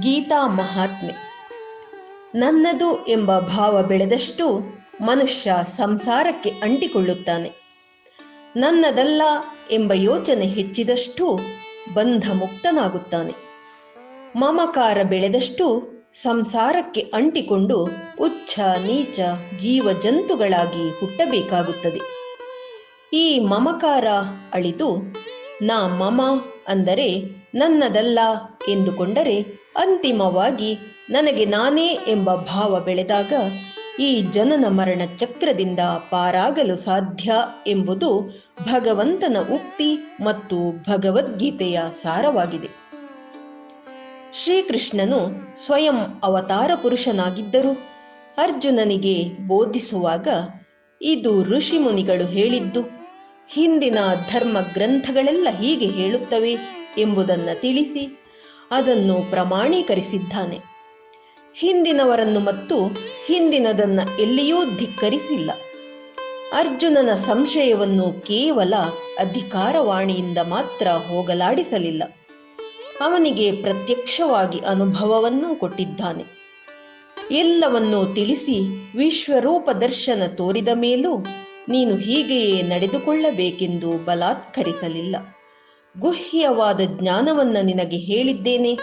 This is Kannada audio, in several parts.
ಗೀತಾ ಮಹಾತ್ಮೆ. ನನ್ನದು ಎಂಬ ಭಾವ ಬೆಳೆದಷ್ಟು ಮನುಷ್ಯ ಸಂಸಾರಕ್ಕೆ ಅಂಟಿಕೊಳ್ಳುತ್ತಾನೆ. ನನ್ನದಲ್ಲ ಎಂಬ ಯೋಚನೆ ಹೆಚ್ಚಿದಷ್ಟು ಬಂಧ ಮುಕ್ತನಾಗುತ್ತಾನೆ ಮಮಕಾರ ಬೆಳೆದಷ್ಟು ಸಂಸಾರಕ್ಕೆ ಅಂಟಿಕೊಂಡು ಉಚ್ಚ ನೀಚ ಜೀವ ಜಂತುಗಳಾಗಿ ಹುಟ್ಟಬೇಕಾಗುತ್ತದೆ. ಈ ಮಮಕಾರ ಅಳಿದು, ನಾ ಮಮ ಅಂದರೆ ನನ್ನದಲ್ಲ ಎಂದುಕೊಂಡರೆ ಅಂತಿಮವಾಗಿ ನನಗೆ ನಾನೇ ಎಂಬ ಭಾವ ಬೆಳೆದಾಗ ಈ ಜನನ ಮರಣ ಚಕ್ರದಿಂದ ಪಾರಾಗಲು ಸಾಧ್ಯ ಎಂಬುದು ಭಗವಂತನ ಉಕ್ತಿ ಮತ್ತು ಭಗವದ್ಗೀತೆಯ ಸಾರವಾಗಿದೆ. ಶ್ರೀಕೃಷ್ಣನು ಸ್ವಯಂ ಅವತಾರ ಪುರುಷನಾಗಿದ್ದರು. ಅರ್ಜುನನಿಗೆ ಬೋಧಿಸುವಾಗ ಇದು ಋಷಿಮುನಿಗಳು ಹೇಳಿದ್ದು, ಹಿಂದಿನ ಧರ್ಮ ಗ್ರಂಥಗಳೆಲ್ಲ ಹೀಗೆ ಹೇಳುತ್ತವೆ ಎಂಬುದನ್ನು ತಿಳಿಸಿ ಅದನ್ನು ಪ್ರಮಾಣೀಕರಿಸಿದ್ದಾನೆ. ಹಿಂದಿನವರನ್ನು ಮತ್ತು ಹಿಂದಿನದನ್ನ ಎಲ್ಲಿಯೂ ಧಿಕ್ಕರಿಸಿಲ್ಲ. ಅರ್ಜುನನ ಸಂಶಯವನ್ನು ಕೇವಲ ಅಧಿಕಾರವಾಣಿಯಿಂದ ಮಾತ್ರ ಹೋಗಲಾಡಿಸಲಿಲ್ಲ. ಅವನಿಗೆ ಪ್ರತ್ಯಕ್ಷವಾಗಿ ಅನುಭವವನ್ನು ಕೊಟ್ಟಿದ್ದಾನೆ. ಎಲ್ಲವನ್ನೂ ತಿಳಿಸಿ ವಿಶ್ವರೂಪ ದರ್ಶನ ತೋರಿದ ಮೇಲೂ ನೀನು ಹೀಗೆಯೇ ನಡೆದುಕೊಳ್ಳಬೇಕೆಂದು ಬಲಾತ್ಕರಿಸಲಿಲ್ಲ. ಗುಹ್ಯವಾದ ಜ್ಞಾನವನ್ನ ನಿನಗೆ ಹೇಳಿದ್ದೇನೆ.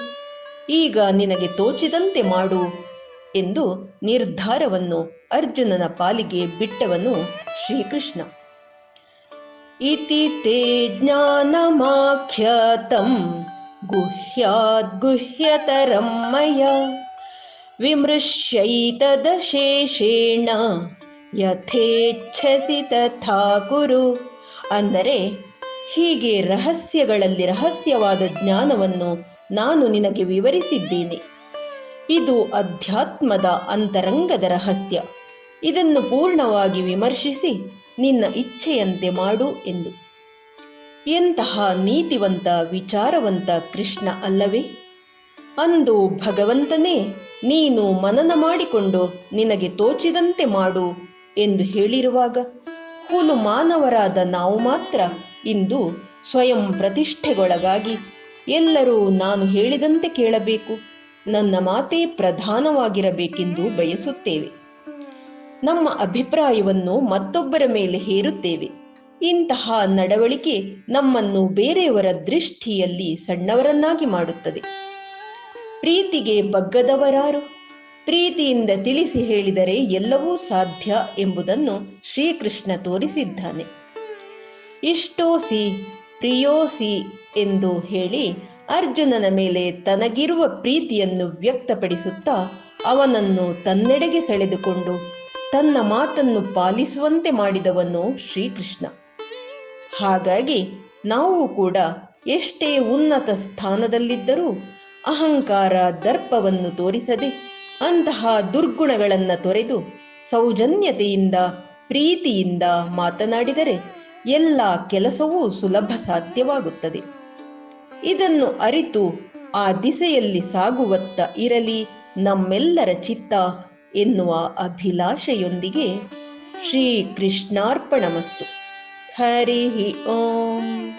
ಈಗ ನಿನಗೆ ತೋಚಿದಂತೆ ಮಾಡು ಎಂದು ನಿರ್ಧಾರವನ್ನು ಅರ್ಜುನನ ಪಾಲಿಗೆ ಬಿಟ್ಟವನು ಶ್ರೀಕೃಷ್ಣ. ಇತಿ ತೇ ಜ್ಞಾನಮಾಖ್ಯಾತಂ ಗುಹ್ಯಾದ್ಗುಹ್ಯತರಂ ಮಯ ವಿಮೃಶ್ಯೈತದಶೇಷೇಣ ಯಥೇಚ್ಛಸಿ ತಥಾ ಕುರು ಅಂದರೆ ಹೀಗೆ ರಹಸ್ಯಗಳಲ್ಲಿ ರಹಸ್ಯವಾದ ಜ್ಞಾನವನ್ನು ನಾನು ನಿನಗೆ ವಿವರಿಸಿದ್ದೇನೆ. ಇದು ಅಧ್ಯಾತ್ಮದ ಅಂತರಂಗದ ರಹಸ್ಯ. ಇದನ್ನು ಪೂರ್ಣವಾಗಿ ವಿಮರ್ಶಿಸಿ ನಿನ್ನ ಇಚ್ಛೆಯಂತೆ ಮಾಡು ಎಂದು. ಎಂತಹ ನೀತಿವಂತ, ವಿಚಾರವಂತ ಕೃಷ್ಣ ಅಲ್ಲವೇ? ಅಂದು ಭಗವಂತನೇ, ನೀನು ಮನನ ಮಾಡಿಕೊಂಡು ನಿನಗೆ ತೋಚಿದಂತೆ ಮಾಡು ಎಂದು ಹೇಳಿರುವಾಗ ಹುಲು ಮಾನವರಾದ ನಾವು ಮಾತ್ರ ಇಂದು ಸ್ವಯಂ ಪ್ರತಿಷ್ಠೆಗೊಳಗಾಗಿ ಎಲ್ಲರೂ ನಾನು ಹೇಳಿದಂತೆ ಕೇಳಬೇಕು. ನನ್ನ ಮಾತೇ ಪ್ರಧಾನವಾಗಿರಬೇಕೆಂದು ಬಯಸುತ್ತೇವೆ. ನಮ್ಮ ಅಭಿಪ್ರಾಯವನ್ನು ಮತ್ತೊಬ್ಬರ ಮೇಲೆ ಹೇರುತ್ತೇವೆ. ಇಂತಹ ನಡವಳಿಕೆ ನಮ್ಮನ್ನು ಬೇರೆಯವರ ದೃಷ್ಟಿಯಲ್ಲಿ ಸಣ್ಣವರನ್ನಾಗಿ ಮಾಡುತ್ತದೆ. ಪ್ರೀತಿಗೆ ಬಗ್ಗದವರಾರು. ಪ್ರೀತಿಯಿಂದ ತಿಳಿಸಿ ಹೇಳಿದರೆ ಎಲ್ಲವೂ ಸಾಧ್ಯ ಎಂಬುದನ್ನು ಶ್ರೀಕೃಷ್ಣ ತೋರಿಸಿದ್ದಾನೆ. ಇಷ್ಟೋಸಿ ಪ್ರಿಯೋಸಿ ಎಂದು ಹೇಳಿ ಅರ್ಜುನನ ಮೇಲೆ ತನಗಿರುವ ಪ್ರೀತಿಯನ್ನು ವ್ಯಕ್ತಪಡಿಸುತ್ತಾ ಅವನನ್ನು ತನ್ನೆಡೆಗೆ ಸೆಳೆದುಕೊಂಡು ತನ್ನ ಮಾತನ್ನು ಪಾಲಿಸುವಂತೆ ಮಾಡಿದವನು ಶ್ರೀಕೃಷ್ಣ. ಹಾಗಾಗಿ ನಾವು ಕೂಡ ಎಷ್ಟೇ ಉನ್ನತ ಸ್ಥಾನದಲ್ಲಿದ್ದರೂ ಅಹಂಕಾರ ದರ್ಪವನ್ನು ತೋರಿಸದೆ ಅಂತಹ ದುರ್ಗುಣಗಳನ್ನು ತೊರೆದು ಸೌಜನ್ಯತೆಯಿಂದ, ಪ್ರೀತಿಯಿಂದ ಮಾತನಾಡಿದರೆ ಎಲ್ಲ ಕೆಲಸವೂ ಸುಲಭ ಸಾಧ್ಯವಾಗುತ್ತದೆ. ಇದನ್ನು ಅರಿತು ಆ ದಿಸೆಯಲ್ಲಿ ಸಾಗುವತ್ತ ಇರಲಿ ನಮ್ಮೆಲ್ಲರ ಚಿತ್ತ ಎನ್ನುವ ಅಭಿಲಾಷೆಯೊಂದಿಗೆ ಶ್ರೀ ಕೃಷ್ಣಾರ್ಪಣಮಸ್ತು ಹರಿ ಓಂ.